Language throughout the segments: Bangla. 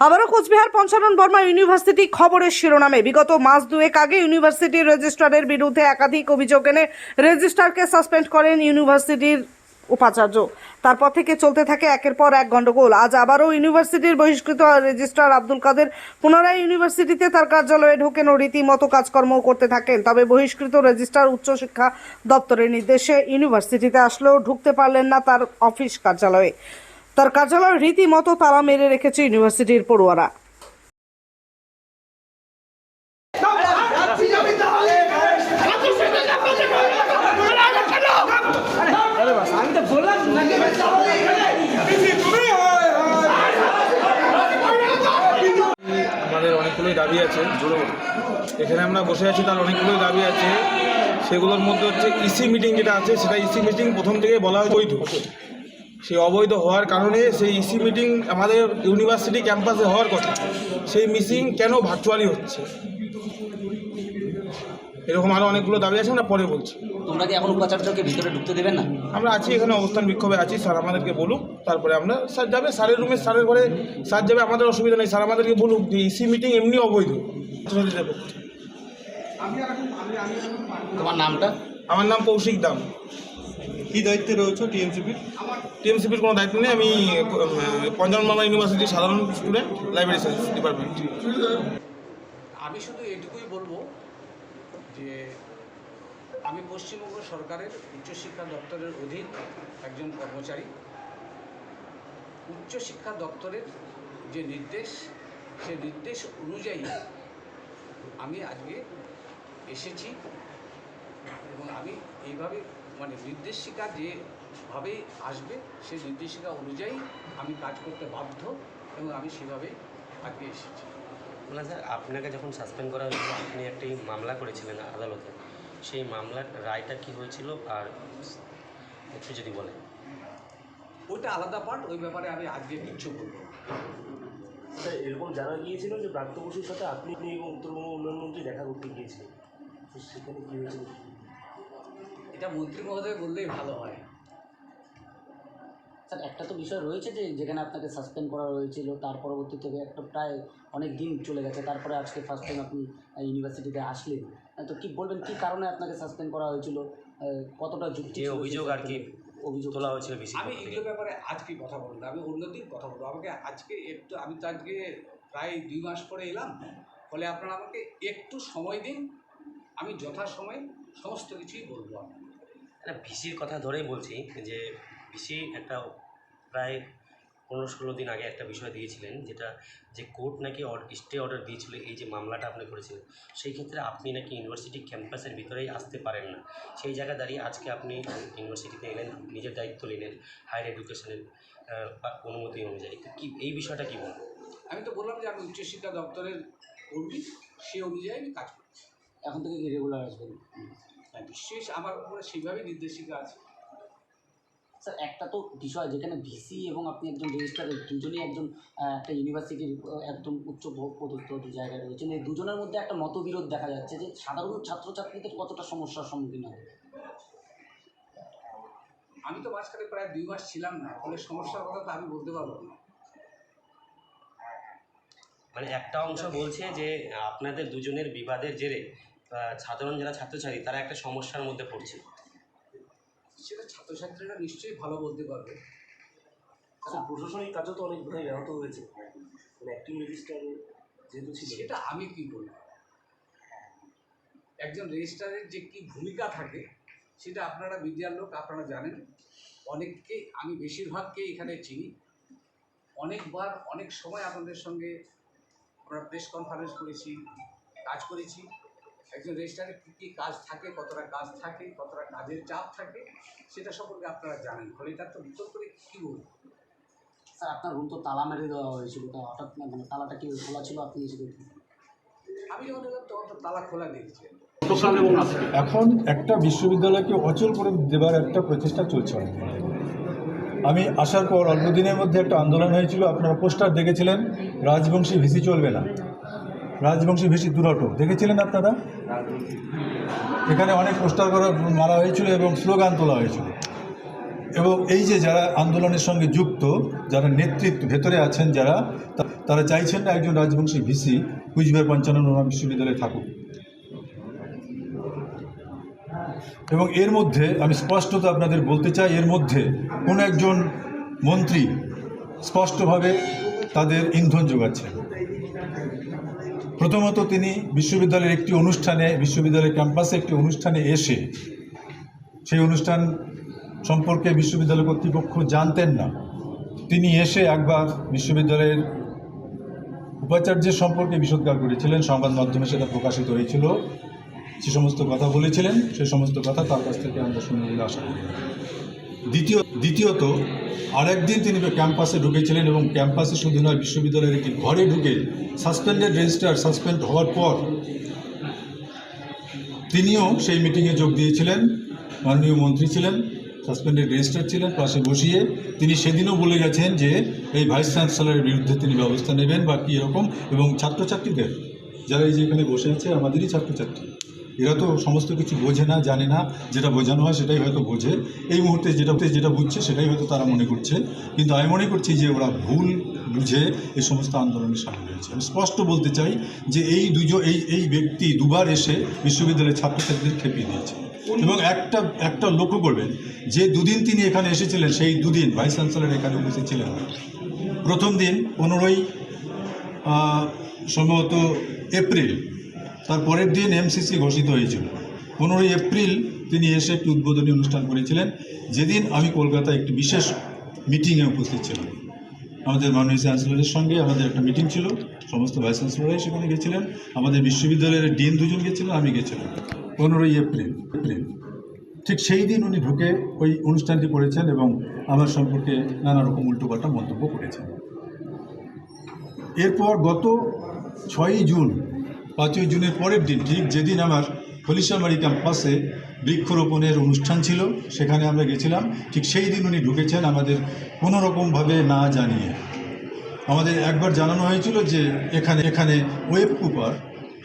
আবারও কোচবিহার পঞ্চানন বর্মা ইউনিভার্সিটি খবরের শিরোনামে। বিগত মাস দুয়েক আগে ইউনিভার্সিটির রেজিস্ট্রারের বিরুদ্ধে একাধিক অভিযোগ এনে রেজিস্ট্রারকে সাসপেন্ড করেন ইউনিভার্সিটির উপাচার্য। তারপর থেকে চলতে থাকে একের পর এক গন্ডগোল আজ আবারও ইউনিভার্সিটির বহিষ্কৃত রেজিস্ট্রার আব্দুল কাদের পুনরায় ইউনিভার্সিটিতে তার কার্যালয়ে ঢোকেন ও রীতিমতো কাজকর্ম করতে থাকেন। তবে বহিষ্কৃত রেজিস্ট্রার উচ্চশিক্ষা দপ্তরের নির্দেশে ইউনিভার্সিটিতে আসলেও ঢুকতে পারলেন না তার অফিস কার্যালয়ে। তার কার্যালয় রীতিমতো তালা মেরে রেখেছে ইউনিভার্সিটির পড়ুয়ারা। অনেকগুলোই দাবি আছে এখানে আমরা বসে আছি, তার অনেকগুলোই দাবি আছে। সেগুলোর মধ্যে হচ্ছে ইসি মিটিং যেটা আছে, সেটা ইসি মিটিং প্রথম থেকে বলা হয় বৈধ। সেই অবৈধ হওয়ার কারণে সেই ইসি মিটিং আমাদের ইউনিভার্সিটি ক্যাম্পাসে হওয়ার কথা। সেই মিটিং কেন ভার্চুয়ালি হচ্ছে? এরকম আরও অনেকগুলো দাবি আছে আমরা পরে বলছি। তোমরা কি এখন উপাচার্যকে ভিতরে ঢুকতে দেবেন না? আমরা আছি এখানে অবস্থান বিক্ষোভে আছি স্যার আমাদেরকে বলুক তারপরে আমরা স্যার যাবে স্যারের রুমে স্যারের ঘরে স্যার যাবে আমাদের অসুবিধা নেই স্যার আমাদেরকে বলুক যে ইসি মিটিং এমনি অবৈধ। তোমার নামটা? আমার নাম কৌশিক দাম। কি দায়িত্বে রয়েছে টিএমসিপির? টিএমসিপির কোনো দায়িত্ব নেই। আমি মামা ইউনিভার্সিটির সাধারণ স্টুডেন্ট লাইব্রেরি সায়েন্স ডিপার্টমেন্ট। আমি শুধু এটুকুই বলব যে আমি পশ্চিমবঙ্গ সরকারের উচ্চশিক্ষা দপ্তরের অধীন একজন কর্মচারী। উচ্চশিক্ষা দপ্তরের যে নির্দেশ সে নির্দেশ অনুযায়ী আমি আজকে এসেছি এবং আমি এইভাবে মানে নির্দেশিকা যেভাবে আসবে সেই নির্দেশিকা অনুযায়ী আমি কাজ করতে বাধ্য এবং আমি সেভাবে আজকে এসেছি। না স্যার আপনাকে যখন সাসপেন্ড করা হয়েছিল আপনি একটি মামলা করেছিলেন আদালতে। সেই মামলার রায়টা কি হয়েছিল? আর একটু যদি বলেন। ওইটা আলাদা পার্ট ওই ব্যাপারে আমি আজকে কিচ্ছু বলব স্যার এরকম জানা গিয়েছিল যে ব্রাত্য বসুর সাথে আপনি এবং উত্তরবঙ্গ উন্নয়ন মন্ত্রী দেখা করতে গিয়েছিলেন। তো সেখানে কী হয়েছিল? এটা মন্ত্রী মহোদয় বললেই ভালো হয়। স্যার একটা তো বিষয় রয়েছে যে যেখানে আপনাকে সাসপেন্ড করা হয়েছিল তার পরবর্তী থেকে একটা প্রায় অনেক দিন চলে গেছে তারপরে আজকে ফার্স্ট টাইম আপনি ইউনিভার্সিটিতে আসলেন। তো কি বলবেন কি কারণে আপনাকে সাসপেন্ড করা হয়েছিল? কতটা যুক্তি অভিযোগ আর কি অভিযোগ তোলা হয়েছিল বেশি আমি এগুলো ব্যাপারে আজকে কথা বলব? না আমি অন্যদিন কথা বলব। আমাকে আজকে একটু আমি তো আজকে প্রায় দুই মাস পরে এলাম। ফলে আপনারা আমাকে একটু সময় দিন। আমি যথাসময়ে সমস্ত কিছুই বলব আপনাকে। ভিসির কথা ধরেই বলছি যে ভিসি একটা প্রায় পনেরো ষোলো দিন আগে একটা বিষয় দিয়েছিলেন যেটা যে কোর্ট নাকি স্টে অর্ডার দিয়েছিল এই যে মামলাটা আপনি করেছিলেন। সেই ক্ষেত্রে আপনি নাকি ইউনিভার্সিটি ক্যাম্পাসের ভিতরেই আসতে পারেন না। সেই জায়গায় দাঁড়িয়ে আজকে আপনি ইউনিভার্সিটিতে এলেন নিজের দায়িত্ব নিলেন হায়ার এডুকেশনের অনুমতি অনুযায়ী। তো কি এই বিষয়টা কী বলব আমি তো বললাম যে আমি উচ্চশিক্ষা দপ্তরের কর্মী সে অনুযায়ী আমি কাজ করছি। এখন থেকে কি রেগুলার আসবেন? বিশেষ আমার উপরে সেইভাবেই নির্দেশিকা আছে। স্যার একটা তো বিষয় যেখানে ভিসি এবং আপনি একজন রেজিস্ট্রার দুজনেই একজন একটা ইউনিভার্সিটির একদম উচ্চ পদস্থ জায়গায় রয়েছেন এই দুজনের মধ্যে একটা মতবিরোধ দেখা যাচ্ছে যে সাধারণ ছাত্রছাত্রীদের কতটা সমস্যার সম্মুখীন হবে। আমি তো মাঝখানে প্রায় দুই মাস ছিলাম না ফলে সমস্যার কথা তো আমি বলতে পারব না। মানে একটা অংশ বলছে যে আপনাদের দুজনের বিবাদের জেরে সাধারণ যারা ছাত্রছাত্রী তারা একটা সমস্যার মধ্যে পড়ছে সেটা ছাত্রছাত্রীরা নিশ্চয়ই ভালো বলতে পারবে। স্যার প্রশাসনিক কাজও তো অনেক বোধহয় ব্যাহত হয়েছে। মানে অ্যাক্টিং রেজিস্টার যেহেতু ছিল। সেটা আমি কি বলব? একজন রেজিস্ট্রারের যে কি ভূমিকা থাকে সেটা আপনারা মিডিয়ার লোক আপনারা জানেন। অনেককে আমি বেশিরভাগকে এখানে চিনি। অনেকবার অনেক সময় আপনাদের সঙ্গে আমরা প্রেস কনফারেন্স করেছি কাজ করেছি। একজন রেজিস্ট্রারের কী কী কাজ থাকে কতটা কাজ থাকে কতটা কাজের চাপ থাকে সেটা সম্পর্কে আপনারা জানেন। ফলে এটা তো উত্তর করে কী বলব? স্যার আপনার রুম তো তালা মেরে দেওয়া হয়েছিল তা হঠাৎ না মানে তালাটা কি খোলা ছিল আপনি এসে আমি যখন এলাম তখন তো তালা খোলা দেখছি এখন একটা বিশ্ববিদ্যালয়কে অচল করে দেবার একটা প্রচেষ্টা চলছে আমি আসার পর অল্প দিনের মধ্যে একটা আন্দোলন হয়েছিল আপনারা পোস্টার দেখেছিলেন রাজবংশী ভিসি চলবে না। রাজবংশী ভিসি দুরটো, দেখেছিলেন আপনারা? এখানে অনেক পোস্টার করা, মারা হয়েছিল এবং স্লোগান তোলা হয়েছিল। এবং এই যে যারা আন্দোলনের সঙ্গে যুক্ত, যারা নেতৃত্ব, ভেতরে আছেন যারা তারা চাইছেন না একজন রাজবংশী ভিসি কুচবিহার পঞ্চানন বিশ্ববিদ্যালয়ে থাকুক। এবং এর মধ্যে আমি স্পষ্টত আপনাদের বলতে চাই, এর মধ্যে কোনো একজন মন্ত্রী স্পষ্টভাবে তাদের ইন্ধন যোগাচ্ছেন। প্রথমত তিনি বিশ্ববিদ্যালয়ের একটি অনুষ্ঠানে, বিশ্ববিদ্যালয়ের ক্যাম্পাসে একটি অনুষ্ঠানে এসে সেই অনুষ্ঠান সম্পর্কে বিশ্ববিদ্যালয় কর্তৃপক্ষ জানতেন না। তিনি এসে একবার বিশ্ববিদ্যালয়ের উপাচার্যের সম্পর্কে বিষোদ্গার করেছিলেন, সংবাদ মাধ্যমে সেটা প্রকাশিত হয়েছিল। যে সমস্ত কথা বলেছিলেন, সে সমস্ত কথা তার কাছ থেকে আমরা শুনে আশা করি দ্বিতীয়, দ্বিতীয়ত, আরেকদিন তিনি ক্যাম্পাসে ঢুকেছিলেন এবং ক্যাম্পাসে শুধু নয়, বিশ্ববিদ্যালয়ের একটি ঘরে ঢুকে সাসপেন্ডেড রেজিস্ট্রার সাসপেন্ড হওয়ার পর তিনিও সেই মিটিংয়ে যোগ দিয়েছিলেন, মাননীয় মন্ত্রী ছিলেন, সাসপেন্ডেড রেজিস্টার ছিলেন পাশে বসিয়ে তিনি সেদিনও বলে গেছেন যে এই ভাইস চ্যান্সেলরের বিরুদ্ধে তিনি ব্যবস্থা নেবেন বা কী এরকম এবং ছাত্রছাত্রীদের, যারা এই যে এখানে বসে আছে, আমাদেরই ছাত্রছাত্রী। এরা তো সমস্ত কিছু বোঝে না জানে না। যেটা বোঝানো হয় সেটাই হয়তো বোঝে। এই মুহূর্তে যেটা যেটা বুঝছে সেটাই হয়তো তারা মনে করছে। কিন্তু আমি মনে করছি যে ওরা ভুল বুঝে এই সমস্ত আন্দোলনে সামিল হয়েছে। আমি স্পষ্ট বলতে চাই যে এই দুজন এই এই ব্যক্তি দুবার এসে বিশ্ববিদ্যালয়ের ছাত্রছাত্রীদের খেপিয়ে দিয়েছে। এবং একটা একটা লক্ষ্য করবেন যে দুদিন তিনি এখানে এসেছিলেন সেই দুদিন ভাইস চ্যান্সেলর এখানে উপস্থিত ছিলেন প্রথম দিন পনেরোই সম্ভবত এপ্রিল তার পরের দিন এমসিসি ঘোষিত হয়েছিল। পনেরোই এপ্রিল তিনি এসে একটি উদ্বোধনী অনুষ্ঠান করেছিলেন। যেদিন আমি কলকাতায় একটি বিশেষ মিটিংয়ে উপস্থিত ছিলাম। আমাদের মাননীয় চ্যান্সেলরের সঙ্গে আমাদের একটা মিটিং ছিল। সমস্ত ভাইস চ্যান্সেলরাই সেখানে গেছিলেন। আমাদের বিশ্ববিদ্যালয়ের ডিন দুজন গেছিলেন আমি গেছিলাম। পনেরোই এপ্রিল এপ্রিল। ঠিক সেই দিন উনি ঢুকে ওই অনুষ্ঠানটি করেছেন এবং আমার সম্পর্কে নানা রকম উল্টোপাল্টা মন্তব্য করেছেন। এরপর গত ছয়ই জুন পাঁচই জুনের পরের দিন, ঠিক যেদিন আমার হলিশামারি ক্যাম্পাসে বৃক্ষরোপণের অনুষ্ঠান ছিল, সেখানে আমরা গেছিলাম। ঠিক সেই দিন উনি ঢুকেছেন আমাদের কোনো রকমভাবে না জানিয়ে। আমাদের একবার জানানো হয়েছিল যে এখানে এখানে ওয়েব কুপার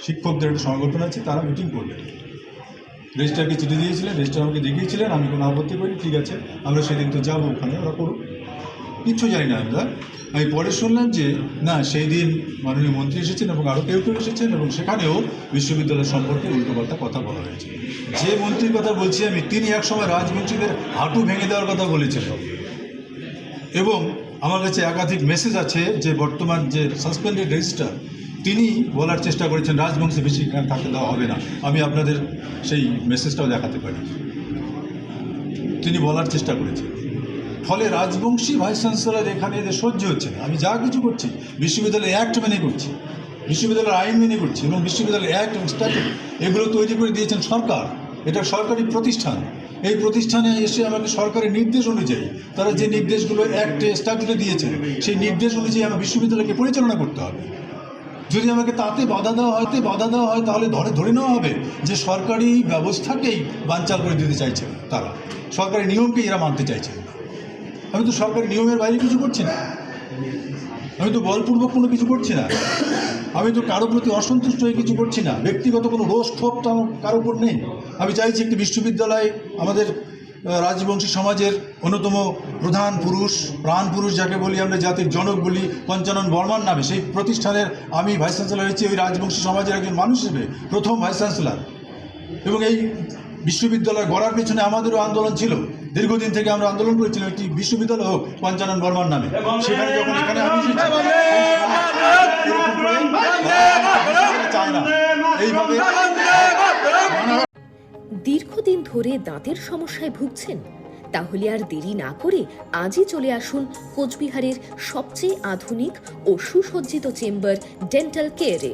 শিক্ষকদের একটা সংগঠন আছে, তারা মিটিং করবেন রেজিস্ট্রারকে চিঠি দিয়েছিলেন, রেজিস্ট্রার আমাকে দেখিয়েছিলেন, আমি কোনো আপত্তি করি ঠিক আছে, আমরা সেদিন তো যাব ওখানে, ওরা করুক। কিচ্ছু জানি না আমরা। আমি পরে শুনলাম যে, না, সেই দিন মাননীয় মন্ত্রী এসেছেন এবং আরও কেউ কেউ এসেছেন এবং সেখানেও বিশ্ববিদ্যালয় সম্পর্কে উল্টোপাল্টা কথা বলা হয়েছে। যে মন্ত্রীর কথা বলছি আমি, তিনি একসময় রাজবংশীদের হাঁটু ভেঙে দেওয়ার কথা বলেছিলেন এবং আমার কাছে একাধিক মেসেজ আছে যে, বর্তমান যে সাসপেন্ডেড রেজিস্টার, তিনি বলার চেষ্টা করেছেন, রাজবংশে বেশি এখানে থাকতে দেওয়া হবে না। আমি আপনাদের সেই মেসেজটাও দেখাতে পারি। তিনি বলার চেষ্টা করেছেন। ফলে রাজবংশী ভাইস চ্যান্সেলর এখানে এদের সহ্য হচ্ছে না। আমি যা কিছু করছি, বিশ্ববিদ্যালয় অ্যাক্ট মেনে করছি। বিশ্ববিদ্যালয়ের আইন মেনে করছি এবং বিশ্ববিদ্যালয়ের অ্যাক্ট এবং স্ট্যাটুট এগুলো তৈরি করে দিয়েছেন সরকার। এটা সরকারি প্রতিষ্ঠান। এই প্রতিষ্ঠানে এসে আমাকে সরকারের নির্দেশ অনুযায়ী তারা যে নির্দেশগুলো অ্যাক্টে স্ট্যাটুটে দিয়েছেন, সেই নির্দেশ অনুযায়ী আমার বিশ্ববিদ্যালয়কে পরিচালনা করতে হবে। যদি আমাকে তাতে বাধা দেওয়া হয় বাধা দেওয়া হয়, তাহলে ধরে ধরে নেওয়া হবে যে সরকারি ব্যবস্থাকেই বানচাল করে দিতে চাইছে তারা। সরকারি নিয়মকেই এরা মানতে চাইছে। আমি তো সরকারি নিয়মের বাইরে কিছু করছি না। আমি তো বলপূর্বক কোনো কিছু করছি না। আমি তো কারও প্রতি অসন্তুষ্ট হয়ে কিছু করছি না। ব্যক্তিগত কোনো রোষ ক্ষোভ তো আমার কারও উপর নেই। আমি চাইছি একটি বিশ্ববিদ্যালয় আমাদের রাজবংশী সমাজের অন্যতম প্রধান পুরুষ, প্রাণ পুরুষ যাকে বলি আমরা, জাতির জনক বলি, পঞ্চানন বর্মার নামে। সেই প্রতিষ্ঠানের আমি ভাইস চ্যান্সেলর হয়েছি ওই রাজবংশী সমাজের একজন মানুষ হিসেবে, প্রথম ভাইস চ্যান্সেলর। এবং এই বিশ্ববিদ্যালয় গড়ার পেছনে আমাদেরও আন্দোলন ছিল। দীর্ঘদিন থেকে আমরা আন্দোলন করেছিলাম একটি বিশ্ববিদ্যালয় হোক পঞ্চানন বর্মার নামে। সেখানে যখন এখানে আমি চায় না এইভাবে দীর্ঘদিন ধরে দাঁতের সমস্যায় ভুগছেন তাহলে আর দেরি না করে আজই চলে আসুন কোচবিহারের সবচেয়ে আধুনিক ও সুসজ্জিত চেম্বার ডেন্টাল কেয়ারে।